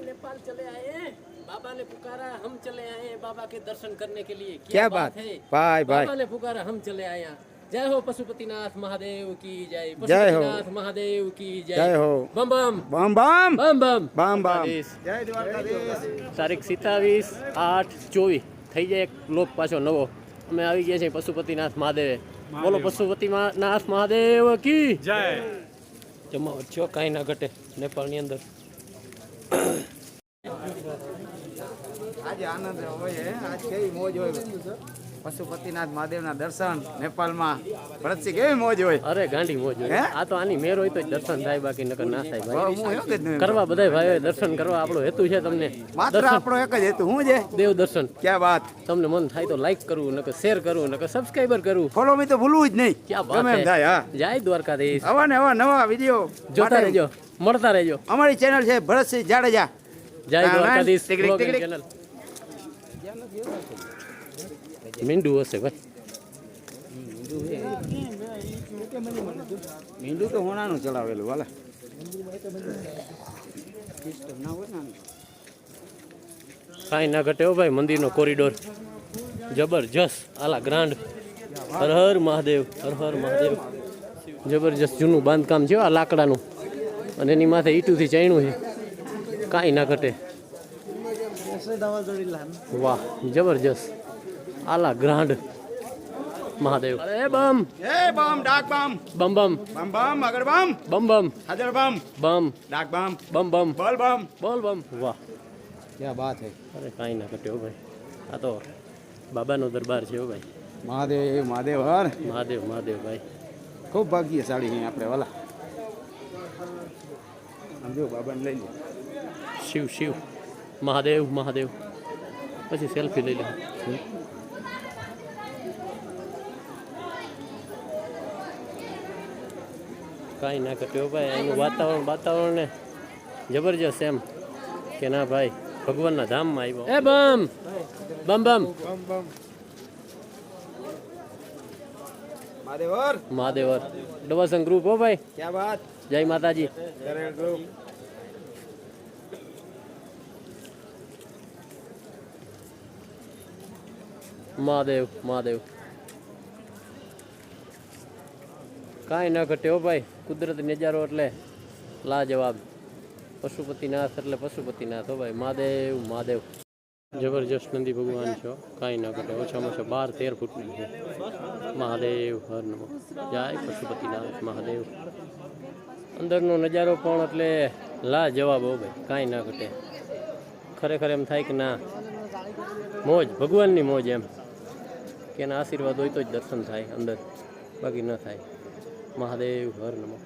नेपाल चले आए हैं बाबा ने पुकारा हम चले आए हैं बाबा के दर्शन करने के लिए क्या बात है भाई भाई बाबा ने पुकारा हम चले आए यहाँ जय हो पशुपतिनाथ महादेव की जय जय हो। पशुपतिनाथ महादेव की जय જય હો बम बम બમ બમ बम बम બમ બમ જય તારીખ સિત્તાવીસ આઠ ચોવીસ થઈ જાય એક લોક પાછો નવો અમે આવી ગયા છીએ પશુપતિનાથ મહાદેવે બોલો પશુપતિનાથ મહાદેવ કી જય જમાવટ છો કાંઈ ના ઘટે નેપાળની અંદર આજે આનંદ હોય આજ કેવી મોજ હોય. પશુપતિનાથ મહાદેવના દર્શન નેપાળમાં. ભરતસિંહ કેવી મોજ હોય? અરે ગાંડી મોજ હોય. આ તો આની મેર હોય તો દર્શન થાય બાકી નકર ના થાય. કરવા બધા ભાઈઓ દર્શન કરવા આપણો હેતુ છે તમને. માત્ર આપણો એક જ હેતુ. શું છે? દેવ દર્શન. ક્યાં વાત? તમને મન થાય તો લાઈક કરવું નકર શેર કરવું નકર સબસ્ક્રાઇબર કરવું. ફોલો મી તો ભૂલવું જ નહીં. ક્યાં વાત એમ થાય હા. જય દ્વારકાધીશ. આવા ને આવા નવા વીડિયો જોતા રહેજો. મળતા રહેજો. અમારી ચેનલ છે ભરતસિંહ જાડેજા. જય દ્વારકાધીશ ટીકડીક. channel. મીંડું હશે ભાઈ. મીંડું તો હોનાનું ચલાવેલું વાલા. ના હોય ને આનું. કાંઈ ના ઘટે હો ભાઈ મંદિરનો કોરિડોર. જબરજસ્ત આલા ગ્રાન્ડ. હર હર મહાદેવ હર હર મહાદેવ. જબરજસ્ત જૂનું બાંધકામ છે આ લાકડાનું. અને એની માથે ઈટુથી ચાયણું છે. કાંઈ ના ઘટે. વાહ જબરજસ્ત. આલા ગ્રાન્ડ. મહાદેવ. અરે બમ. એ બમ ડાક બમ. બમ બમ. બમ બમ અગર બમ. બમ બમ. હાજર બમ. બમ. ડાક બમ. બમ બમ. બોલ બમ. બોલ બમ. વાહ. ક્યાં વાત હે. અરે કાંઈ ના ઘટ્યો ભાઈ. આ તો બાબાનો દરબાર છે હો ભાઈ. મહાદેવ મહાદેવ હર. મહાદેવ મહાદેવ ભાઈ. ખૂબ ભાગ્યશાળી અહીં આપણે વાલા. આમ જો બાબાને લઈ લે શિવ શિવ મહાદેવ મહાદેવ પછી સેલ્ફી લઈ લે કાંઈ ના ઘટ્યો ભાઈ એનું વાતાવરણ વાતાવરણ ને જબરજસ્ત એમ કે ના ભાઈ ભગવાનના ધામમાં આવ્યો એ બમ બમ બમ મહાદેવ હર મહાદેવર. ડવાસન ગ્રુપ હો ભાઈ. ક્યાં વાત? જય માતાજી. ગ્રુપ મહાદેવ મહાદેવ. કાંઈ ન ઘટે હો ભાઈ. કુદરતી નજારો એટલે લાજવાબ. પશુપતિનાથ એટલે પશુપતિનાથ હો ભાઈ. મહાદેવ મહાદેવ. જબરજસ્ત નંદી ભગવાન છો. કાંઈ ન ઘટે. ઓછામાં ઓછા બાર, તેર ફૂટની છે. મહાદેવ, હર નમો. જય પશુપતિનાથ મહાદેવ. અંદરનો નજારો પણ એટલે લાજવાબ હો ભાઈ. કાંઈ ના ઘટે. ખરેખર એમ થાય કે ના, મોજ, ભગવાનની મોજ એમ. કે એના આશીર્વાદ હોય તો જ દર્શન થાય અંદર. બાકી ન થાય. મહાદેવ, હર નમો.